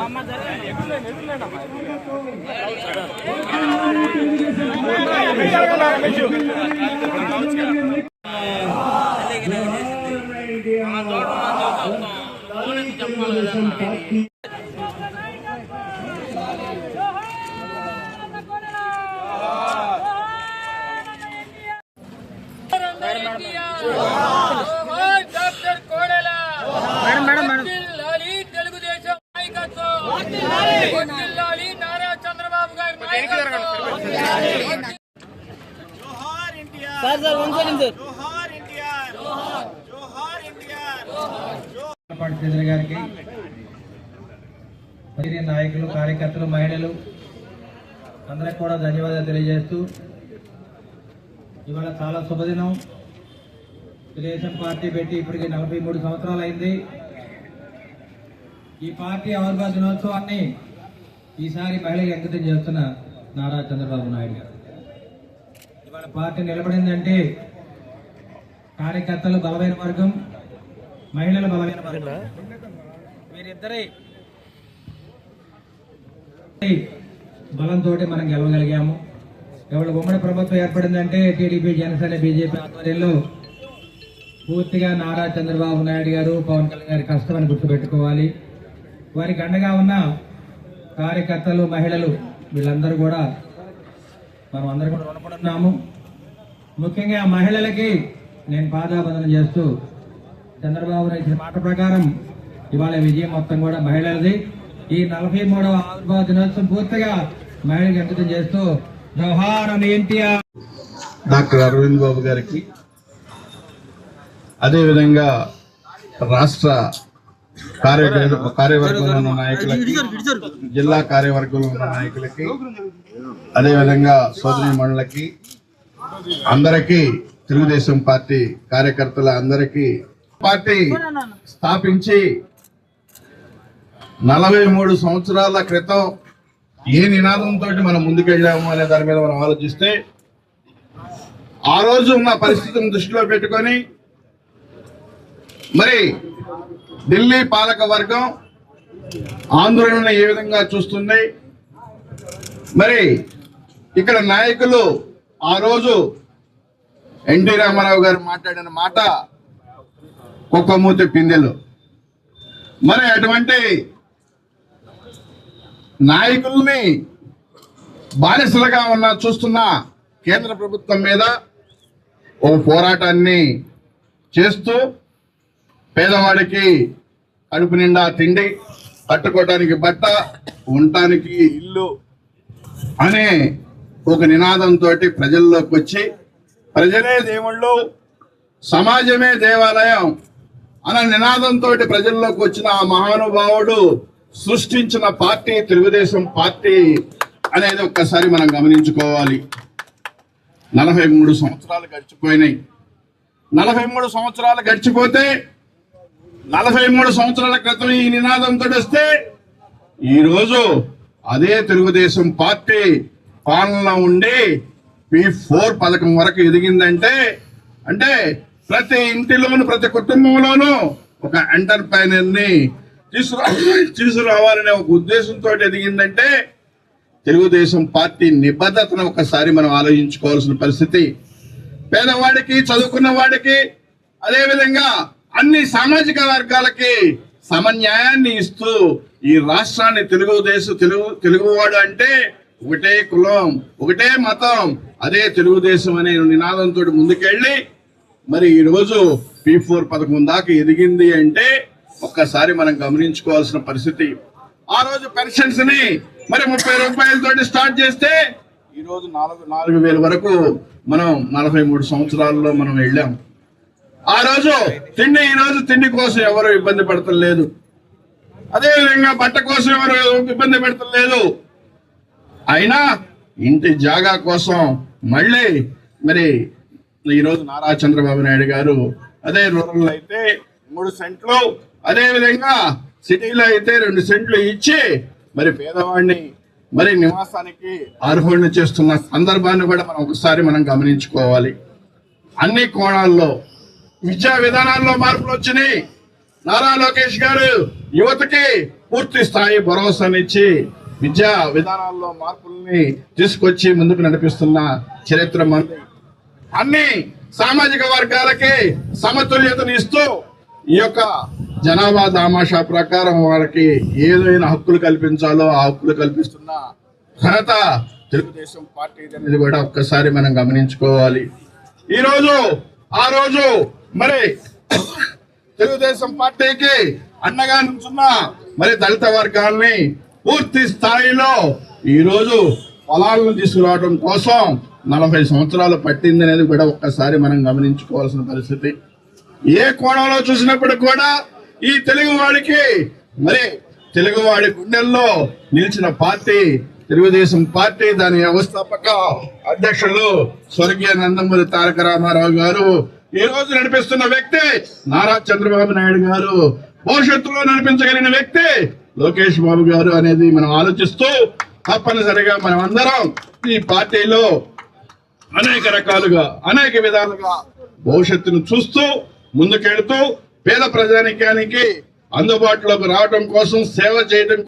Doctor పాటి శ్రీధర్ గారికి మరి నాయకులు కార్యకర్తలు మహిళలు అందరికి కూడా ధన్యవాదాలు తెలియజేస్తూ ఇవాళ చాలా శుభదినం. తెలుగుదేశం పార్టీ పెట్టి ఇప్పటికి నలభై మూడు సంవత్సరాలు అయింది. ఈ పార్టీ ఆవిర్భావ దినోత్సవాన్ని ఈసారి మహిళలకు అంకితం చేస్తున్న నారా చంద్రబాబు నాయుడు గారు. ఇవాళ పార్టీ నిలబడిందంటే కార్యకర్తలు బలమైన వర్గం మహిళలు బలమైన వర్గం వీరిద్దరి బలంతో మనం గెలవగలిగాము. ఎవరి ఉమ్మడి ప్రభుత్వం ఏర్పడిందంటే టీడీపీ జనసేన బీజేపీ ఆధ్వర్యంలో పూర్తిగా నారా చంద్రబాబు నాయుడు గారు పవన్ కళ్యాణ్ గారి కష్టమని గుర్తుపెట్టుకోవాలి. వారికి అండగా ఉన్న కార్యకర్తలు మహిళలు వీళ్ళందరూ కూడా మనం అందరం కూడా రుణపడున్నాము ముఖ్యంగా మహిళలకి నేను పాదాబంధన చేస్తూ చంద్రబాబు నాయుడు ఇచ్చిన మాట ప్రకారం ఇవాళ విజయం మొత్తం కూడా మహిళలది. ఈ నలభై మూడవ ఆవిర్భావ దినోత్సవం పూర్తిగా మహిళలకు అంకితం చేస్తూ వ్యవహారం అని ఎన్టీఆర్. డాక్టర్ అరవింద్ బాబు గారికి. అదేవిధంగా రాష్ట్ర కార్య కార్యవర్గంలో ఉన్న నాయకులకి జిల్లా కార్యవర్గంలో ఉన్న నాయకులకి అదేవిధంగా సోదరి మండలకి అందరికీ తెలుగుదేశం పార్టీ కార్యకర్తల అందరికీ పార్టీ స్థాపించి నలభై మూడు సంవత్సరాల క్రితం ఏ నినాదంతో మనం ముందుకెళ్ళాము అనే దాని మీద మనం ఆలోచిస్తే ఆ రోజు ఉన్న పరిస్థితిని దృష్టిలో పెట్టుకొని మరి ఢిల్లీ పాలక వర్గం ఆందోళన ఏ విధంగా చూస్తుంది? మరి ఇక్కడ నాయకులు ఆ రోజు ఎన్టీ రామారావు గారు మాట్లాడిన మాట కుక్కమూతి పిందెలు. మరి అటువంటి నాయకుల్ని బానిసలుగా ఉన్న చూస్తున్న కేంద్ర ప్రభుత్వం మీద ఓ పోరాటాన్ని చేస్తూ పేదవాడికి కడుపు నిండా తిండి కట్టుకోవటానికి బట్ట ఉండటానికి ఇల్లు అనే ఒక నినాదంతో ప్రజల్లోకి వచ్చి ప్రజలే దేవుళ్ళు సమాజమే దేవాలయం. అనే నినాదంతో ప్రజల్లోకి వచ్చిన ఆ మహానుభావుడు సృష్టించిన పార్టీ తెలుగుదేశం పార్టీ అనేది ఒక్కసారి మనం గమనించుకోవాలి. నలభై మూడు సంవత్సరాలు గడిచిపోయినాయి. నలభై మూడు సంవత్సరాలు గడిచిపోతే నలభై మూడు సంవత్సరాల క్రితం ఈ నినాదంతో వస్తే ఈరోజు అదే తెలుగుదేశం పార్టీ పాలనలో ఉండి పి ఫోర్ పథకం వరకు ఎదిగిందంటే అంటే ప్రతి ఇంటిలోను ప్రతి కుటుంబంలోనూ ఒక ఎంటర్ప్రైనర్ని తీసుకురా తీసుకురావాలనే ఒక ఉద్దేశంతో ఎదిగిందంటే తెలుగుదేశం పార్టీ నిబద్ధతను ఒకసారి మనం ఆలోచించుకోవాల్సిన పరిస్థితి. పేదవాడికి చదువుకున్న వాడికి అదేవిధంగా అన్ని సామాజిక వర్గాలకి సమన్యాయాన్ని ఇస్తూ ఈ రాష్ట్రాన్ని తెలుగుదేశం తెలుగు తెలుగువాడు అంటే ఒకటే కులం ఒకటే మతం అదే తెలుగుదేశం అనే నినాదంతో ముందుకెళ్ళి మరి ఈరోజు పీ ఫోర్ పథకం దాకా ఎదిగింది అంటే ఒక్కసారి మనం గమనించుకోవాల్సిన పరిస్థితి. ఆ రోజు పెన్షన్స్ని మరి ముప్పై రూపాయలతోటి స్టార్ట్ చేస్తే ఈ రోజు నాలుగు నాలుగు వేల వరకు మనం నలభై మూడు సంవత్సరాల్లో మనం వెళ్ళాం. ఆ రోజు తిండి ఈ రోజు తిండి కోసం ఎవరు ఇబ్బంది పడతలేదు. అదే విధంగా బట్ట కోసం ఎవరు ఇబ్బంది పడతలేదు. అయినా ఇంటి జాగా కోసం మళ్ళీ మరి ఈ రోజు నారా చంద్రబాబు నాయుడు గారు అదే రూరల్ అయితే మూడు సెంట్లు అదే విధంగా సిటీలో అయితే రెండు సెంట్లు ఇచ్చి మరి పేదవాడిని మరి నివాసానికి అర్హుడిని చేస్తున్న సందర్భాన్ని కూడా మనం ఒకసారి మనం గమనించుకోవాలి. అన్ని కోణాల్లో విద్యా విధానాల్లో మార్పులు వచ్చినాయి. నారా లోకేష్ గారు యువతకి పూర్తి స్థాయి భరోసానిచ్చి విద్యా విధానాల్లో మార్పుల్ని తీసుకొచ్చి ముందుకు నడిపిస్తున్న చరిత్ర మంది అన్ని సామాజిక వర్గాలకి సమతుల్యతను ఇస్తూ ఈ యొక్క జనాభా దామాషా ప్రకారం వారికి ఏదైనా హక్కులు కల్పించాలో ఆ హక్కులు కల్పిస్తున్న ఘనత తెలుగుదేశం పార్టీ అనేది కూడా ఒక్కసారి మనం గమనించుకోవాలి. ఈరోజు ఆ రోజు మరి తెలుగుదేశం పార్టీకి అండగా నుంచున్న మరి దళిత వర్గాల్ని పూర్తి స్థాయిలో ఈరోజు పొలాలను తీసుకురావడం కోసం నలభై సంవత్సరాలు పట్టింది అనేది కూడా ఒక్కసారి మనం గమనించుకోవాల్సిన పరిస్థితి. ఏ కోణంలో చూసినప్పుడు కూడా ఈ తెలుగు వాడికి మరి తెలుగువాడి గుండెల్లో నిలిచిన పార్టీ తెలుగుదేశం పార్టీ దాని వ్యవస్థాపక అధ్యక్షులు స్వర్గీయ నందమూరి తారక రామారావు గారు ఈ రోజు నడిపిస్తున్న వ్యక్తి నారా చంద్రబాబు నాయుడు గారు భవిష్యత్తులో నడిపించగలిగిన వ్యక్తి లోకేష్ బాబు గారు అనేది మనం ఆలోచిస్తూ తప్పనిసరిగా మనం అందరం ఈ పార్టీలో అనేక రకాలుగా అనేక విధాలుగా భవిష్యత్తును చూస్తూ ముందుకెళ్తూ పేద ప్రజానికానికి అందుబాటులోకి రావడం కోసం సేవ చేయడం